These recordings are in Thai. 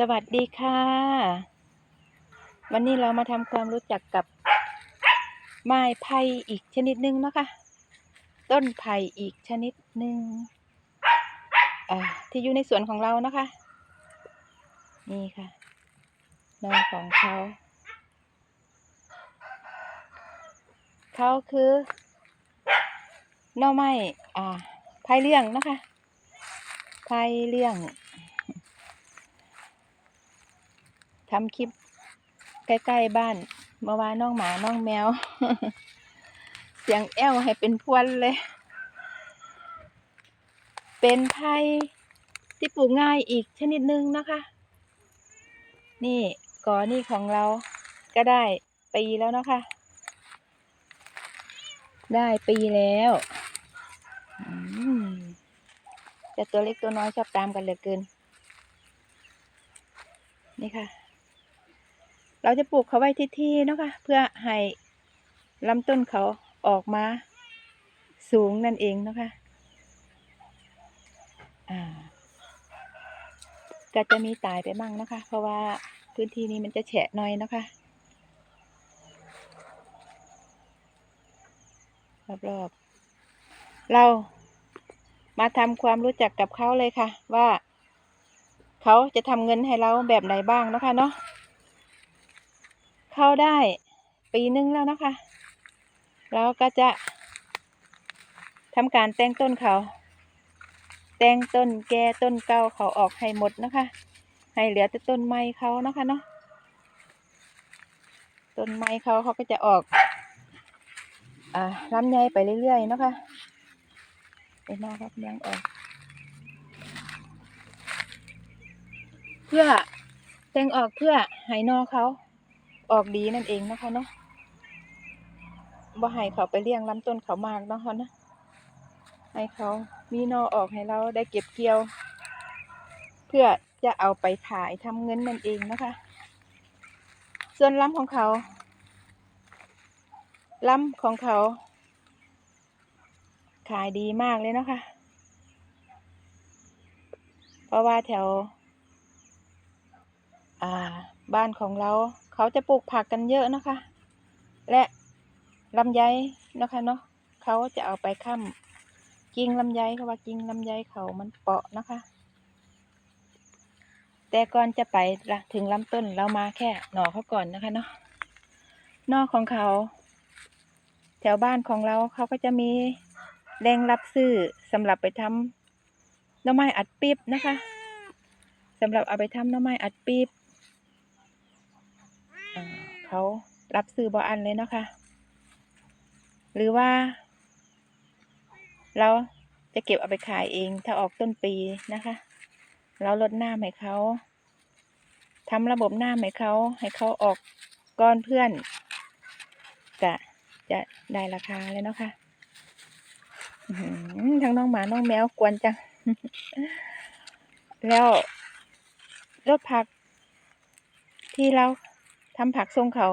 สวัสดีค่ะ วันนี้เรามาทำความรู้จักกับไม้ไผ่อีกชนิดหนึ่งเนาะคะต้นไผ่อีกชนิดหนึ่งที่อยู่ในสวนของเรานะคะ นี่ค่ะนอของเขา เขาคือน่อไม้อ่าไผ่เลี้ยงนะคะไผ่เลี้ยง ทำคลิปใกล้ๆบ้านเมื่อวานน้องหมาน้องแมว เสียงแอวให้เป็นพวนเลย เป็นไผ่ที่ปลูกง่ายอีกชนิดหนึ่งนะคะ นี่กอนี่ของเราก็ได้ปีแล้วนะคะ ได้ปีแล้วอืมแต่ตัวเล็กตัวน้อยชอบตามกันเหลือเกิน นี่ค่ะ เราจะปลูกเขาไว้ที่ที่เนาะคะเพื่อให้ลำต้นเขาออกมา สูงนั่นเองเนาะคะอ่าก็จะมีตายไปมั่งนะคะ เพราะว่าพื้นที่นี้มันจะแฉะหน่อยนะคะรอบๆเรามาทำความรู้จักกับเขาเลยค่ะ ว่า เขาจะทำเงินให้เราแบบไหนบ้างนะคะเนาะ เข้าได้ปีนึงแล้วนะคะ เราก็จะทำการแต่งต้นเขา แต่งต้นแก่ต้นเก่าเขาออกให้หมดนะคะ ให้เหลือแต่ต้นไม้เขานะคะเนาะต้นไม้เขาเขาก็จะออกอ่าลำไยไปเรื่อยๆนะคะเดี๋ยวนะครับเลี้ยงออก เพื่อแต่งออกเพื่อให้นอเขา ออกดีนั่นเองนะคะเนาะบ่ให้เขาไปเลี้ยงลำต้นเขามากเนาะคะนะให้เขามีนอออกให้เราได้เก็บเกี่ยว เพื่อจะเอาไปขายทำเงินนั่นเองนะคะ ส่วนลำของเขาลำของเขา ขายดีมากเลยนะคะ เพราะว่าแถว อ่า บ้านของเรา เขาจะปลูกผักกันเยอะนะคะ และลำไยนะคะเนาะเขาจะเอาไปค้ำกิ่งลำไยเขาว่ากิ่งลำไยเขามันเปาะนะคะ แต่ก่อนจะไปละถึงลำต้นเรามาแค่หน่อเขาก่อนนะคะเนาะนอกของเขา แถวบ้านของเราเขาก็จะมีแรงรับซื้อสำหรับไปทำหน่อไม้อัดปี๊บนะคะสำหรับเอาไปทำหน่อไม้อัดปี๊บ เขารับซื้อบออันเลยเนาะคะหรือว่า เราจะเก็บเอาไปขายเองถ้าออกต้นปีนะคะ เราลดน้ำให้เขาทำระบบน้ำให้เขาให้เขาออกก้อนเพื่อนจะจะได้ราคาเลยเนาะคะอื้อหือทั้งน้องหมา น้องแมวกวนจัง แล้วรถผักที่เรา ทำผักทรงเขา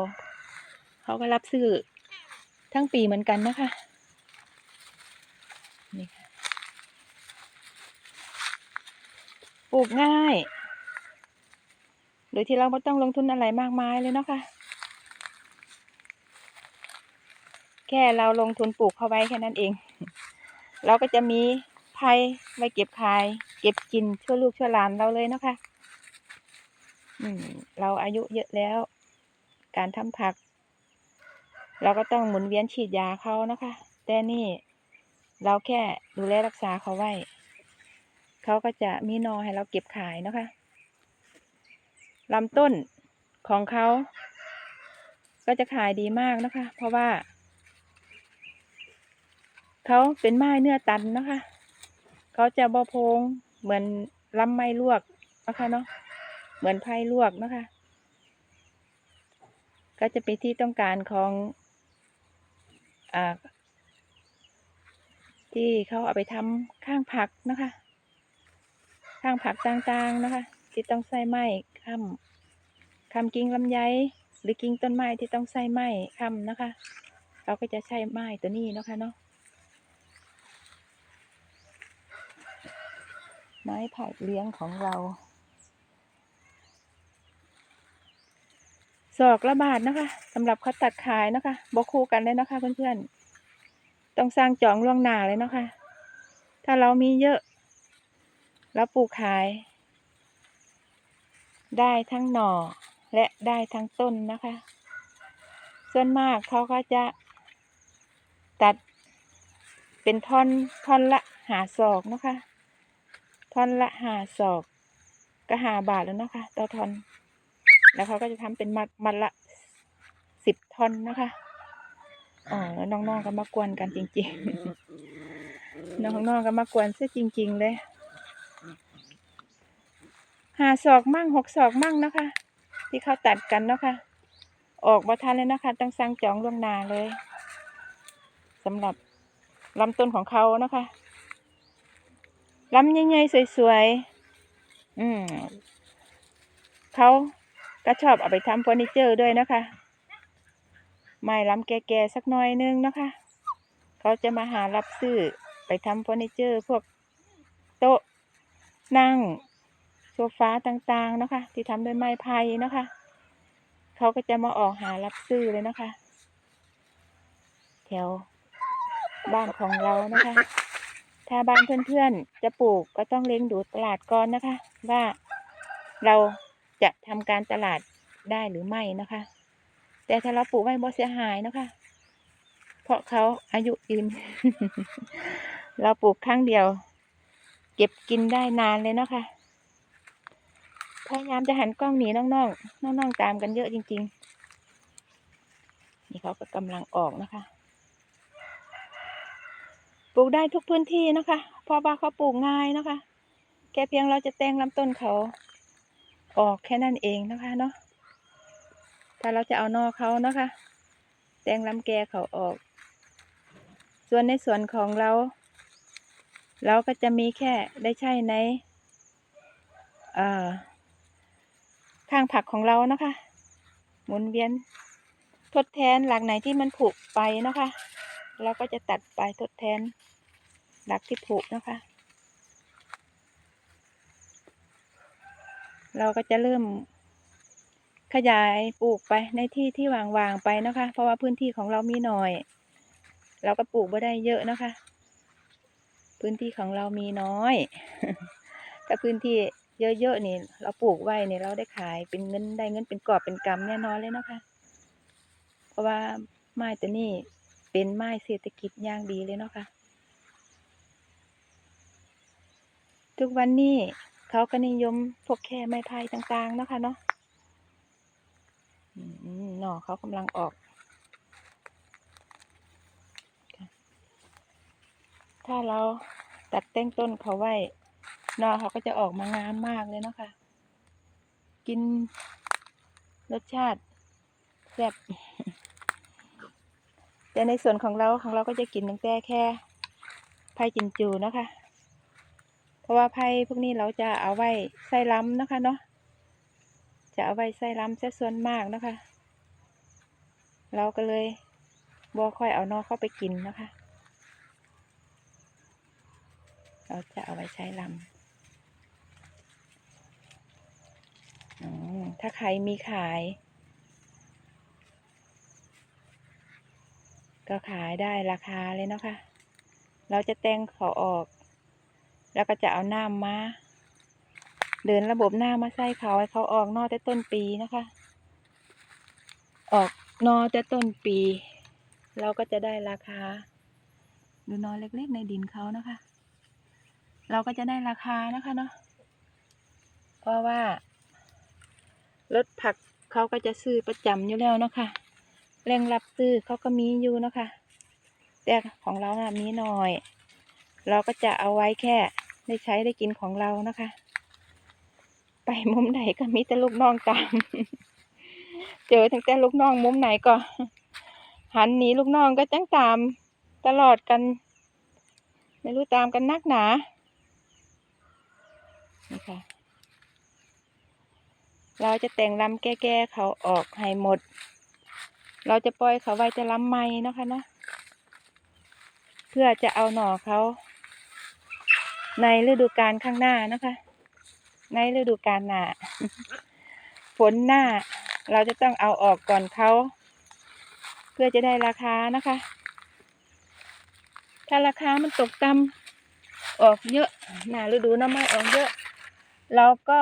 เขาก็รับซื้อทั้งปีเหมือนกันนะคะนี่ค่ะปลูกง่าย โดยที่เราไม่ต้องลงทุนอะไรมากมายเลยเนาะคะแค่เราลงทุนปลูกเขาไว้แค่นั้นเอง เราก็จะมีไผ่ไว้เก็บขาย เก็บกินชั่วลูกชั่วหลานเราเลยเนาะคะ อืม เราอายุเยอะแล้ว การทำผัก เราก็ต้องหมุนเวียนฉีดยาเขานะคะ แต่นี่เราแค่ดูแลรักษาเขาไว้ เขาก็จะมีนอให้เราเก็บขายนะคะลำต้นของเขาก็จะขายดีมากนะคะ เพราะว่า เขาเป็นไม้เนื้อตันนะคะ เขาจะบอโพงเหมือนลำไม้ลวกนะคะเนาะเหมือนไผ่ลวกนะคะ ก็จะเป็นที่ต้องการของอ่าที่เขาเอาไปทำข้างผักนะคะ ข้างผักต่างๆนะคะ ที่ต้องใส่ไม้ค้ำค้ำกิ่งลำไยหรือกิ่งต้นไม้ที่ต้องใส่ไม้ค้ำนะคะ เราก็จะใช้ไม้ตัวนี้นะคะเนาะไม้ไผ่เลี้ยงของเรา ศอกละบาทนะคะสำหรับเขาตัดขายนะคะบกคู่กันเลยนะคะเพื่อนๆ ต้องสร้างจองล่วงหน้าเลยเนาะคะ ถ้าเรามีเยอะแล้วปลูกขาย ได้ทั้งหน่อและได้ทั้งต้นนะคะ ส่วนมากเขาก็จะตัดเป็นท่อนท่อนละหาศอกนะคะ ท่อนละหาศอกก็หาบาทแล้วนะคะต่อท่อน แล้วเขาก็จะทำเป็นมัดมัดละสิบท่อนนะคะอ๋อแล้วน้องๆก็มากวนกันจริง ๆ น้องๆก็มากวนซะจริง ๆ เลยหาศอกมั่งหกศอกมั่งนะคะ ที่เขาตัดกันเนาะคะ ออกมาทันเลยนะคะ ต้องสั่งจองล่วงหน้าเลยสำหรับลำต้นของเขานะคะลำใหญ่ๆสวยๆอืมเขา ก็ชอบเอาไปทำเฟอร์นิเจอร์ด้วยนะคะ ไม้ล้ำแก่ๆสักหน่อยนึงนะคะ เขาจะมาหารับซื้อไปทำเฟอร์นิเจอร์ พวกโต๊ะนั่งโซฟาต่างๆนะคะ ที่ทำด้วยไม้ไผ่นะคะ เขาก็จะมาออกหารับซื้อเลยนะคะ แถวบ้านของเรานะคะ ถ้าบ้านเพื่อนๆจะปลูกก็ต้องเล็งดูตลาดก่อนนะคะ ว่าเรา จะทำการตลาดได้หรือไม่นะคะ แต่ถ้าเราปลูกไว้บ่เสียหายนะคะ เพราะเขาอายุยืน เราปลูกครั้งเดียว เก็บกินได้นานเลยเนาะคะ พยายามจะหันกล้องหนีน้องๆน้องๆตามกันเยอะจริง ๆ นี่เขาก็กำลังออกนะคะ ปลูกได้ทุกพื้นที่นะคะ เพราะว่าเขาปลูกง่ายนะคะ แค่เพียงเราจะแต่งลำต้นเขา ออกแค่นั้นเองนะคะเนาะถ้าเราจะเอานอเขานะคะ แตงลำแกเขาออก ส่วนในส่วนของเรา เราก็จะมีแค่ได้ใช้ในเอ่อข้างผักของเรานะคะ หมุนเวียนทดแทนหลักไหนที่มันผุไปนะคะ เราก็จะตัดไปทดแทนหลักที่ผุนะคะ เราก็จะเริ่มขยายปลูกไปในที่ที่ว่างๆไปนะคะ เพราะว่าพื้นที่ของเรามีหน่อย เราก็ปลูกไม่ได้เยอะนะคะ พื้นที่ของเรามีน้อย ถ้าพื้นที่เยอะๆนี่ เราปลูกไว้เนี่ยเราได้ขายเป็นเงินได้เงินเป็นกอบเป็นกำแน่นอนเลยนะคะ เพราะว่าไม้ตัวนี้เป็นไม้เศรษฐกิจย่างดีเลยเนาะคะทุกวันนี้ เขาก็นิยมพวกแค่ไม้ไผ่ต่างๆนะคะเนาะหน่อเขากำลังออก ถ้าเราตัดแต่งต้นเขาไว้หน่อเขาก็จะออกมางามมากเลยเนาะค่ะ กินรสชาติแซ่บแต่ในส่วนของเราของเราก็จะกินตั้งแต่แค่ไผ่จินจูนะคะ เพราะว่าไผ่พวกนี้เราจะเอาไว้ใส่ล้ำนะคะเนาะจะเอาไว้ใส่ล้ำซะส่วนมากนะคะ เราก็เลยบ่ค่อยเอานอกเข้าไปกินนะคะ เราจะเอาไว้ใช้ลำถ้าใครมีขาย ก็ขายได้ราคาเลยเนาะคะเราจะแต่งเขาออก แล้วก็จะเอาน้ำมาเดินระบบหน้ามาใส่เขาให้เขาออกนอกแต่ต้นปีนะคะ ออกนอแต่ต้นปี เราก็จะได้ราคา ดูนอเล็กๆในดินเขานะคะ เราก็จะได้ราคานะคะเนาะเพราะว่ารถผักเขาก็จะซื้อประจำอยู่แล้วเนาะค่ะแรงรับซื้อเขาก็มีอยู่เนาะค่ะแต่ของเราน่ะมีหน่อย เราก็จะเอาไว้แค่ ได้ใช้ได้กินของเรานะคะ ไปมุมไหนก็มีแต่ลูกน้องตาม เจอทั้งแต่ลูกน้องมุมไหนก็หันหนีลูกน้องก็จังตามตลอดกัน ไม่รู้ตามกันนักหนานี่ค่ะเราจะแต่งลำแก้ๆเขาออกให้หมด เราจะปล่อยเขาไว้จะลำใหม่นะคะเนาะเพื่อจะเอาหน่อเขา ในฤดูกาลข้างหน้านะคะ ในฤดูกาลหน้าฝนหน้า เราจะต้องเอาออกก่อนเขาเพื่อจะได้ราคานะคะ ถ้าราคามันตกต่ำออกเยอะหน้าฤดูน้ำไม้ออกเยอะ เราก็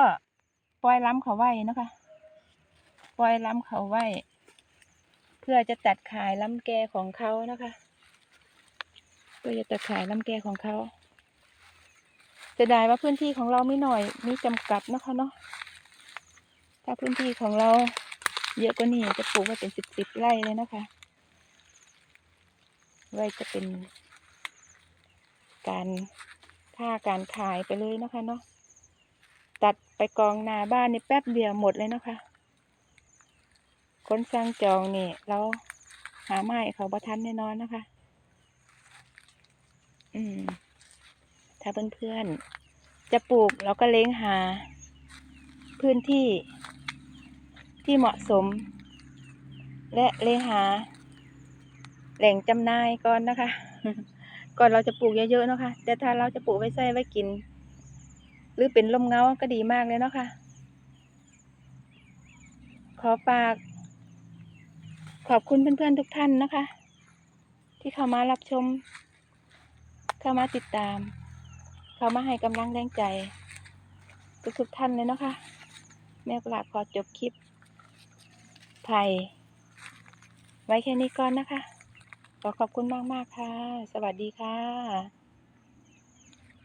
ปล่อยล้ำเขาไว้นะคะ ปล่อยล้ำเขาไว้ เพื่อจะตัดขายล้ำแกของเขานะคะ เพื่อจะตัดขายล้ำแกของเขา เสียดายว่าพื้นที่ของเราไม่หน่อย มีจำกัดนะคะเนาะ ถ้าพื้นที่ของเราเยอะกว่านี้จะปลูกไว้เป็นสิบสิบไร่เลยนะคะ ไว้จะเป็นการค่าการขายไปเลยนะคะเนาะ ตัดไปกองนาบ้านนี่แป๊บเดียวหมดเลยนะคะ คนสร้างจองนี่เราหาไม้เขาประทันแน่นอนนะคะ อืม ถ้าเพื่อนๆ จะปลูกเราก็เล้งหา พื้นที่ที่เหมาะสม และเล้งหา แหล่งจำหน่ายก่อนนะคะ ก่อนเราจะปลูกเยอะๆเนาะคะแต่ถ้าเราจะปลูกไว้ใส่ไว้กิน หรือเป็นลมเงาก็ดีมากเลยเนาะค่ะ ขอฝาก ขอบคุณเพื่อนๆทุกท่านนะคะ ที่เข้ามารับชม เข้ามาติดตาม เข้ามาให้กำลังแรงใจ ทุกๆท่านเลยเนาะคะแม่ปลาบขอจบคลิปไผ่ไว้แค่นี้ก่อนนะคะ ขอขอบคุณมาก ๆ ค่ะ สวัสดีค่ะ